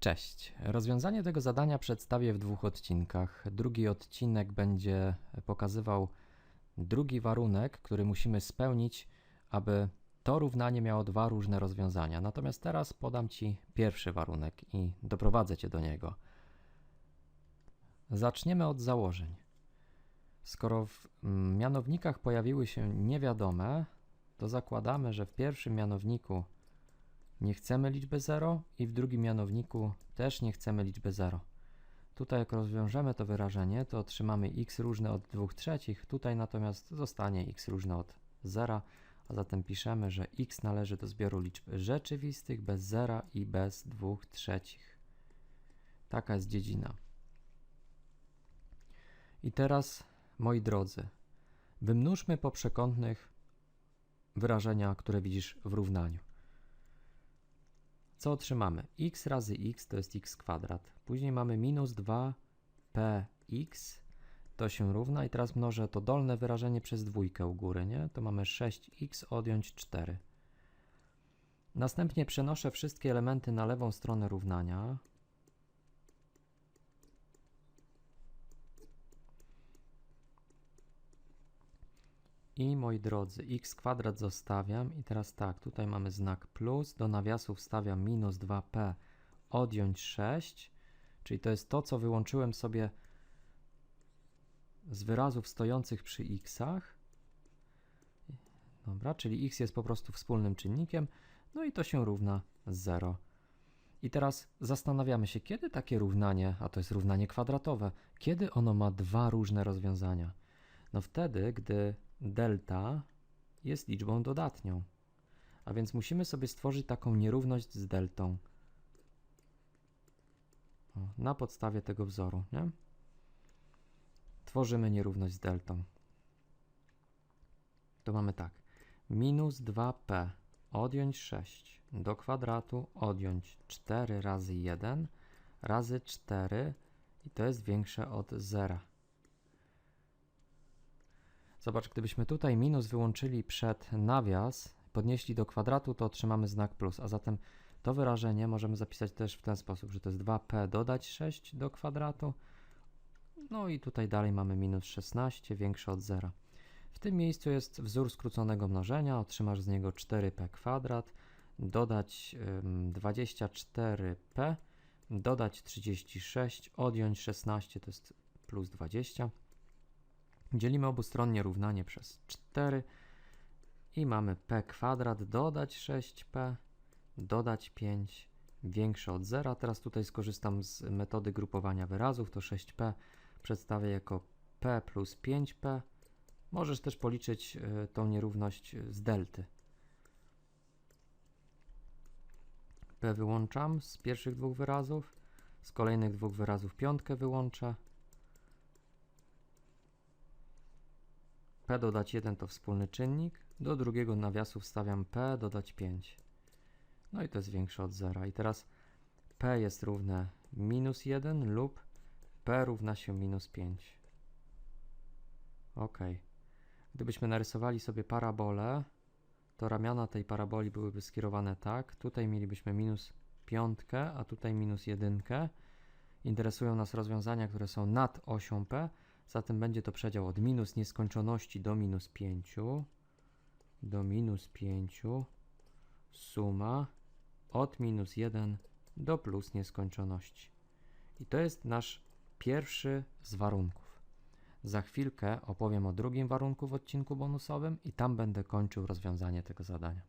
Cześć. Rozwiązanie tego zadania przedstawię w dwóch odcinkach. Drugi odcinek będzie pokazywał drugi warunek, który musimy spełnić, aby to równanie miało dwa różne rozwiązania. Natomiast teraz podam Ci pierwszy warunek i doprowadzę Cię do niego. Zaczniemy od założeń. Skoro w mianownikach pojawiły się niewiadome, to zakładamy, że w pierwszym mianowniku nie chcemy liczby 0 i w drugim mianowniku też nie chcemy liczby 0. Tutaj jak rozwiążemy to wyrażenie, to otrzymamy x różne od 2 trzecich, tutaj natomiast zostanie x różne od 0, a zatem piszemy, że x należy do zbioru liczb rzeczywistych bez 0 i bez 2 trzecich. Taka jest dziedzina. I teraz, moi drodzy, wymnóżmy po przekątnych wyrażenia, które widzisz w równaniu. Co otrzymamy? x razy x to jest x kwadrat. Później mamy minus 2px, to się równa i teraz mnożę to dolne wyrażenie przez dwójkę u góry, nie? To mamy 6x odjąć 4. Następnie przenoszę wszystkie elementy na lewą stronę równania. I moi drodzy, x kwadrat zostawiam i teraz tak, tutaj mamy znak plus, do nawiasu wstawiam minus 2p odjąć 6, czyli to jest to, co wyłączyłem sobie z wyrazów stojących przy x'ach. Dobra, czyli x jest po prostu wspólnym czynnikiem, no i to się równa 0. I teraz zastanawiamy się, kiedy takie równanie, a to jest równanie kwadratowe, kiedy ono ma dwa różne rozwiązania? No wtedy, gdy delta jest liczbą dodatnią. A więc musimy sobie stworzyć taką nierówność z deltą. O, na podstawie tego wzoru, nie? Tworzymy nierówność z deltą. To mamy tak. Minus 2p odjąć 6 do kwadratu odjąć 4 razy 1 razy 4 i to jest większe od 0. Zobacz, gdybyśmy tutaj minus wyłączyli przed nawias, podnieśli do kwadratu, to otrzymamy znak plus, a zatem to wyrażenie możemy zapisać też w ten sposób, że to jest 2p dodać 6 do kwadratu, no i tutaj dalej mamy minus 16, większe od 0. W tym miejscu jest wzór skróconego mnożenia, otrzymasz z niego 4p kwadrat, dodać ym, 24p, dodać 36, odjąć 16 to jest plus 20. Dzielimy obustronnie równanie przez 4 i mamy p kwadrat dodać 6p, dodać 5, większe od 0. Teraz tutaj skorzystam z metody grupowania wyrazów, to 6p przedstawię jako p plus 5p. Możesz też policzyć y, tą nierówność z delty. p wyłączam z pierwszych dwóch wyrazów, z kolejnych dwóch wyrazów piątkę wyłączę. P dodać 1 to wspólny czynnik, do drugiego nawiasu wstawiam p dodać 5. No i to jest większe od 0. I teraz p jest równe minus 1 lub p równa się minus 5. Ok. Gdybyśmy narysowali sobie parabolę, to ramiona tej paraboli byłyby skierowane tak. Tutaj mielibyśmy minus piątkę, a tutaj minus jedynkę. Interesują nas rozwiązania, które są nad osią p, Zatem będzie to przedział od minus nieskończoności do minus 5, do minus 5, suma od minus 1 do plus nieskończoności. I to jest nasz pierwszy z warunków. Za chwilkę opowiem o drugim warunku w odcinku bonusowym i tam będę kończył rozwiązanie tego zadania.